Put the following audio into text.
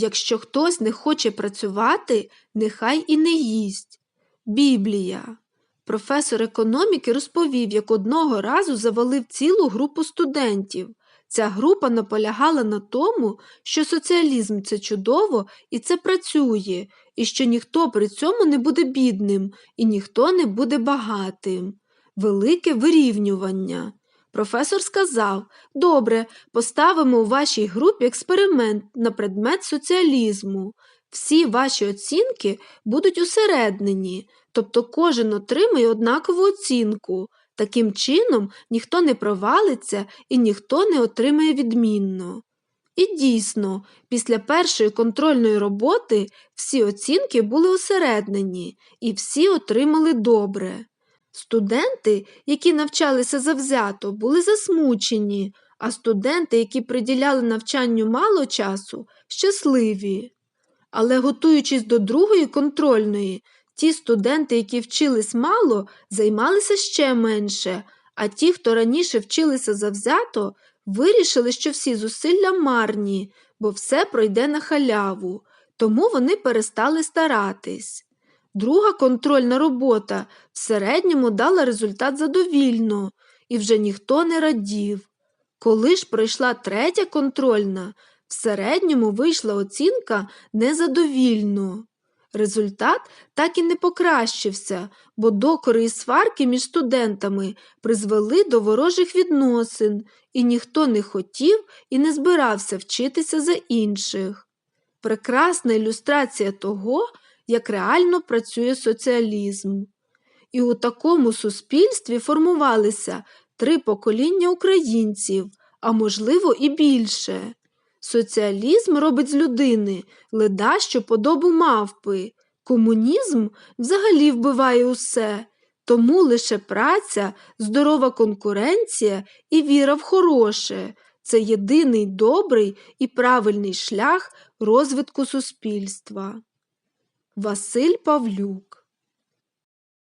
Якщо хтось не хоче працювати, нехай і не їсть. Біблія. Професор економіки розповів, як одного разу завалив цілу групу студентів. Ця група наполягала на тому, що соціалізм це чудово і це працює, і що ніхто при цьому не буде бідним і ніхто не буде багатим. Велике вирівнювання. Професор сказав: Добре, поставимо у вашій групі експеримент на предмет соціалізму. Всі ваші оцінки будуть усереднені, тобто кожен отримає однакову оцінку. Таким чином ніхто не провалиться і ніхто не отримає відмінно. І дійсно, після першої контрольної роботи всі оцінки були усереднені і всі отримали добре. Студенти, які навчалися завзято, були засмучені, а студенти, які приділяли навчанню мало часу, щасливі. Але готуючись до другої контрольної, ті студенти, які вчились мало, займалися ще менше, а ті, хто раніше вчилися завзято, вирішили, що всі зусилля марні, бо все пройде на халяву, тому вони перестали старатись. Друга контрольна робота в середньому дала результат задовільно, і вже ніхто не радів. Коли ж пройшла третя контрольна, в середньому вийшла оцінка незадовільно. Результат так і не покращився, бо докори і сварки між студентами призвели до ворожих відносин, і ніхто не хотів і не збирався вчитися за інших. Прекрасна ілюстрація того, як реально працює соціалізм. І у такому суспільстві формувалися три покоління українців, а можливо і більше. Соціалізм робить з людини ледащу подобу мавпи. Комунізм взагалі вбиває усе, тому лише праця, здорова конкуренція і віра в хороше це єдиний добрий і правильний шлях розвитку суспільства. Василь Павлюк